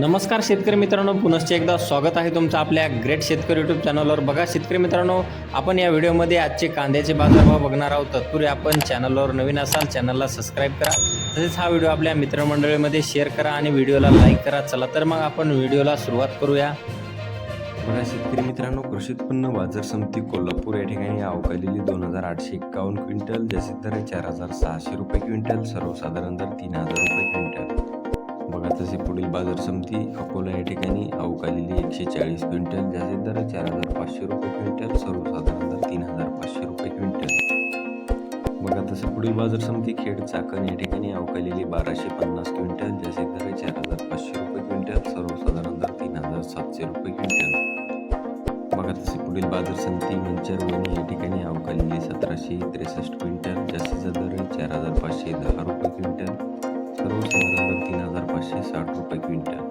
नमस्कार शेतकरी मित्रांनो पुनश्च एकदा स्वागत आहे तुमचं आपल्या ग्रेट शेतकरी यूट्यूब चॅनलवर बघा शेतकरी मित्रांनो आपण या व्हिडिओमध्ये आजचे कांद्याचे बाजारभाव बघणार आहोत. तत्पूर्वी आपण चॅनलवर नवीन असाल चॅनलला सबस्क्राईब करा. तसेच हा व्हिडिओ आपल्या मित्रमंडळीमध्ये शेअर करा आणि व्हिडिओला लाईक करा. चला तर मग आपण व्हिडिओला सुरुवात करूया. बघा शेतकरी मित्रांनो कृषी उत्पन्न बाजार समिती कोल्हापूर या ठिकाणी अवकालेली दोन हजार आठशे एक्कावन्न क्विंटल. जसे तर चार हजार सहाशे रुपये क्विंटल. सर्वसाधारण दर तीन हजार रुपये क्विंटल. तसे पुढील बाजार समिती अकोला या ठिकाणी अवकालेली एकशे चाळीस क्विंटल जास्तीत दर चार हजार पाचशे रुपये क्विंटल सर्वसाधारण दर तीन हजार पाचशे रुपये क्विंटल. बघा तसं पुढील बाजार समिती खेड चाकण या ठिकाणी अवकालेली बाराशे पन्नास क्विंटल जास्तीत दर चार हजार पाचशे रुपये क्विंटल सर्वसाधारण दर तीन हजार सातशे रुपये क्विंटल. बघा तसे पुढील बाजार समिती मंचर वणी या ठिकाणी अवकालेली सतराशे त्रेसष्ट क्विंटल जास्तीचा दर चार हजार पाचशे दहा रुपये क्विंटल सर्वसाधारण दर